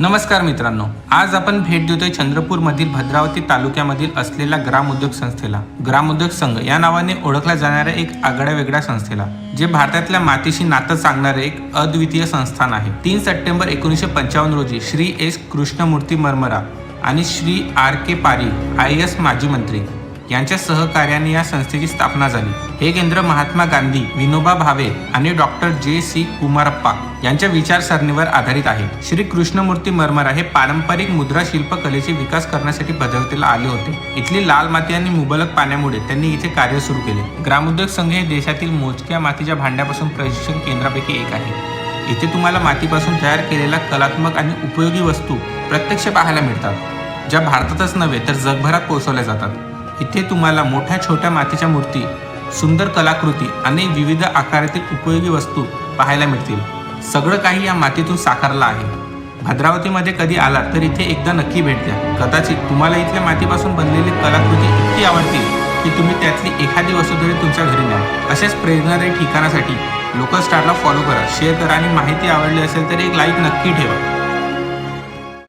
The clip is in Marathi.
नमस्कार मित्रांनो आज आपण भेट देतोय चंद्रपूर मधील भद्रावती तालुक्यामधील असलेल्या ग्राम उद्योग संस्थेला. ग्राम उद्योग संघ या नावाने ओळखल्या जाणाऱ्या एक आगळ्या वेगळ्या संस्थेला जे भारतातल्या मातीशी नातं सांगणारे एक अद्वितीय संस्थान आहे. तीन सप्टेंबर एकोणीसशे पंचावन्न रोजी श्री एस. कृष्णमूर्ती मरमरा आणि श्री आर. के. पारी आय. एस. माजी मंत्री. यांच्या सहकार्याने या संस्थेची स्थापना झाली. हे केंद्र महात्मा गांधी विनोबा भावे आणि डॉक्टर जे सी कुमारप्पा यांच्या विचारसरणीवर आधारित आहे. श्री कृष्णमूर्ती मरमरा हे पारंपरिक मुद्रा शिल्प कलेचे विकास करण्यासाठी बदलतेला आले होते. इथली लाल माती आणि मुबलक पाण्यामुळे त्यांनी इथे कार्य सुरू केले. ग्रामोद्योग संघ हे देशातील मोजक्या मातीच्या भांड्यापासून प्रशिक्षण केंद्रापैकी एक आहे. इथे तुम्हाला मातीपासून तयार केलेल्या कलात्मक आणि उपयोगी वस्तू प्रत्यक्ष पाहायला मिळतात ज्या भारतातच नव्हे तर जगभरात पोहोचवल्या जातात. इथे तुम्हाला मोठ्या छोट्या मातीच्या मूर्ती सुंदर कलाकृती आणि विविध आकारातील उपयोगी वस्तू पाहायला मिळतील. सगळं काही या मातीतून साकारलं आहे. भद्रावतीमध्ये कधी आलात तर इथे एकदा नक्की भेट द्या. कदाचित तुम्हाला इथल्या मातीपासून बनलेली कलाकृती इतकी आवडतील की तुम्ही त्यातली एखादी वस्तू तरी तुमच्या घरी न्या. अशाच प्रेरणादायी ठिकाणासाठी लोकल स्टारला फॉलो करा शेअर करा आणि माहिती आवडली असेल तर एक लाईक नक्की ठेवा.